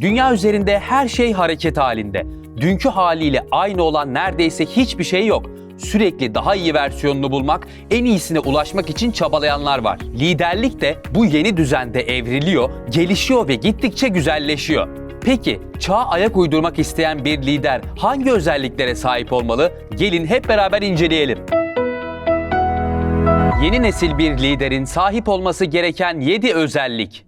Dünya üzerinde her şey hareket halinde. Dünkü haliyle aynı olan neredeyse hiçbir şey yok. Sürekli daha iyi versiyonunu bulmak, en iyisine ulaşmak için çabalayanlar var. Liderlik de bu yeni düzende evriliyor, gelişiyor ve gittikçe güzelleşiyor. Peki çağa ayak uydurmak isteyen bir lider hangi özelliklere sahip olmalı? Gelin hep beraber inceleyelim. Yeni nesil bir liderin sahip olması gereken 7 özellik.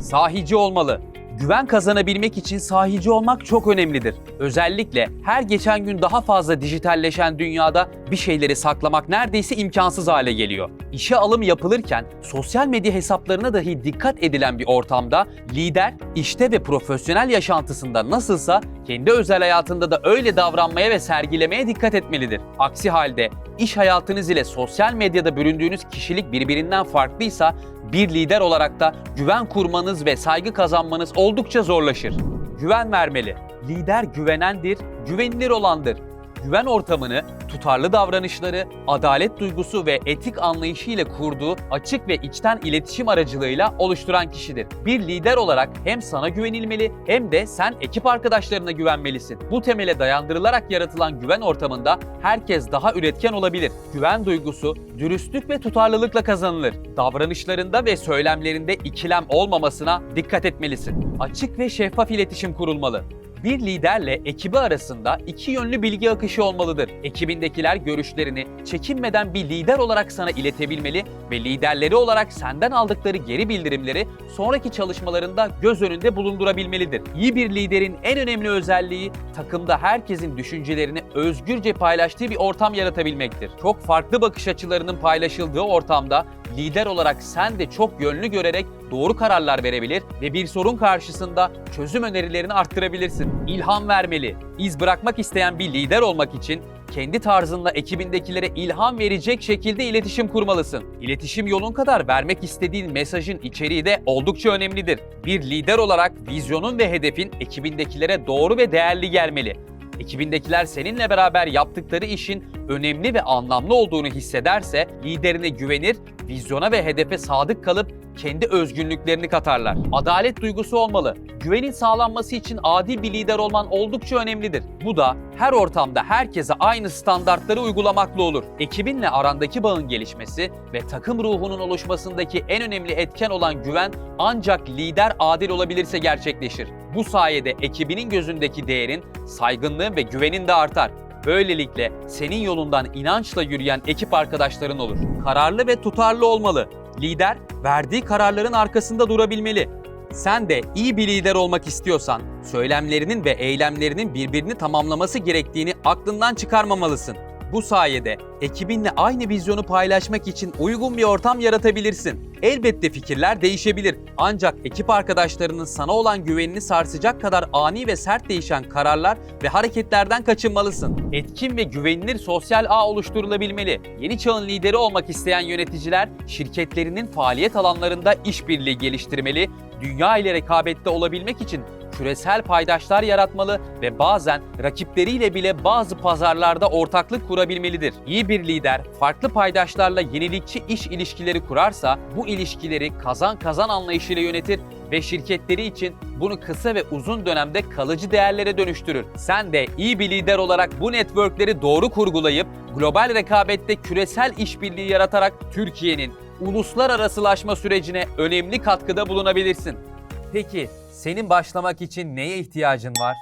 Sahici olmalı. Güven kazanabilmek için sahici olmak çok önemlidir. Özellikle her geçen gün daha fazla dijitalleşen dünyada bir şeyleri saklamak neredeyse imkansız hale geliyor. İşe alım yapılırken sosyal medya hesaplarına dahi dikkat edilen bir ortamda lider işte ve profesyonel yaşantısında nasılsa kendi özel hayatında da öyle davranmaya ve sergilemeye dikkat etmelidir. Aksi halde iş hayatınız ile sosyal medyada büründüğünüz kişilik birbirinden farklıysa bir lider olarak da güven kurmanız ve saygı kazanmanız oldukça zorlaşır. Güven vermeli. Lider güvenendir, güvenilir olandır. Güven ortamını tutarlı davranışları, adalet duygusu ve etik anlayışı ile kurduğu açık ve içten iletişim aracılığıyla oluşturan kişidir. Bir lider olarak hem sana güvenilmeli hem de sen ekip arkadaşlarına güvenmelisin. Bu temele dayandırılarak yaratılan güven ortamında herkes daha üretken olabilir. Güven duygusu dürüstlük ve tutarlılıkla kazanılır. Davranışlarında ve söylemlerinde ikilem olmamasına dikkat etmelisin. Açık ve şeffaf iletişim kurulmalı. Bir liderle ekibi arasında iki yönlü bilgi akışı olmalıdır. Ekibindekiler görüşlerini çekinmeden bir lider olarak sana iletebilmeli ve liderleri olarak senden aldıkları geri bildirimleri sonraki çalışmalarında göz önünde bulundurabilmelidir. İyi bir liderin en önemli özelliği takımda herkesin düşüncelerini özgürce paylaştığı bir ortam yaratabilmektir. Çok farklı bakış açılarının paylaşıldığı ortamda lider olarak sen de çok yönlü görerek doğru kararlar verebilir ve bir sorun karşısında çözüm önerilerini arttırabilirsin. İlham vermeli. İz bırakmak isteyen bir lider olmak için kendi tarzınla ekibindekilere ilham verecek şekilde iletişim kurmalısın. İletişim yolun kadar vermek istediğin mesajın içeriği de oldukça önemlidir. Bir lider olarak vizyonun ve hedefin ekibindekilere doğru ve değerli gelmeli. Ekibindekiler seninle beraber yaptıkları işin önemli ve anlamlı olduğunu hissederse liderine güvenir, vizyona ve hedefe sadık kalıp kendi özgünlüklerini katarlar. Adalet duygusu olmalı. Güvenin sağlanması için adil bir lider olman oldukça önemlidir. Bu da her ortamda herkese aynı standartları uygulamakla olur. Ekibinle arandaki bağın gelişmesi ve takım ruhunun oluşmasındaki en önemli etken olan güven ancak lider adil olabilirse gerçekleşir. Bu sayede ekibinin gözündeki değerin, saygınlığın ve güvenin de artar. Böylelikle senin yolundan inançla yürüyen ekip arkadaşların olur. Kararlı ve tutarlı olmalı. Lider verdiği kararların arkasında durabilmeli. Sen de iyi bir lider olmak istiyorsan söylemlerinin ve eylemlerinin birbirini tamamlaması gerektiğini aklından çıkarmamalısın. Bu sayede ekibinle aynı vizyonu paylaşmak için uygun bir ortam yaratabilirsin. Elbette fikirler değişebilir. Ancak ekip arkadaşlarının sana olan güvenini sarsacak kadar ani ve sert değişen kararlar ve hareketlerden kaçınmalısın. Etkin ve güvenilir sosyal ağ oluşturulabilmeli. Yeni çağın lideri olmak isteyen yöneticiler şirketlerinin faaliyet alanlarında işbirliği geliştirmeli, dünya ile rekabette olabilmek için küresel paydaşlar yaratmalı ve bazen rakipleriyle bile bazı pazarlarda ortaklık kurabilmelidir. İyi bir lider farklı paydaşlarla yenilikçi iş ilişkileri kurarsa bu ilişkileri kazan kazan anlayışıyla yönetir ve şirketleri için bunu kısa ve uzun dönemde kalıcı değerlere dönüştürür. Sen de iyi bir lider olarak bu networkleri doğru kurgulayıp global rekabette küresel işbirliği yaratarak Türkiye'nin uluslararasılaşma sürecine önemli katkıda bulunabilirsin. Peki senin başlamak için neye ihtiyacın var?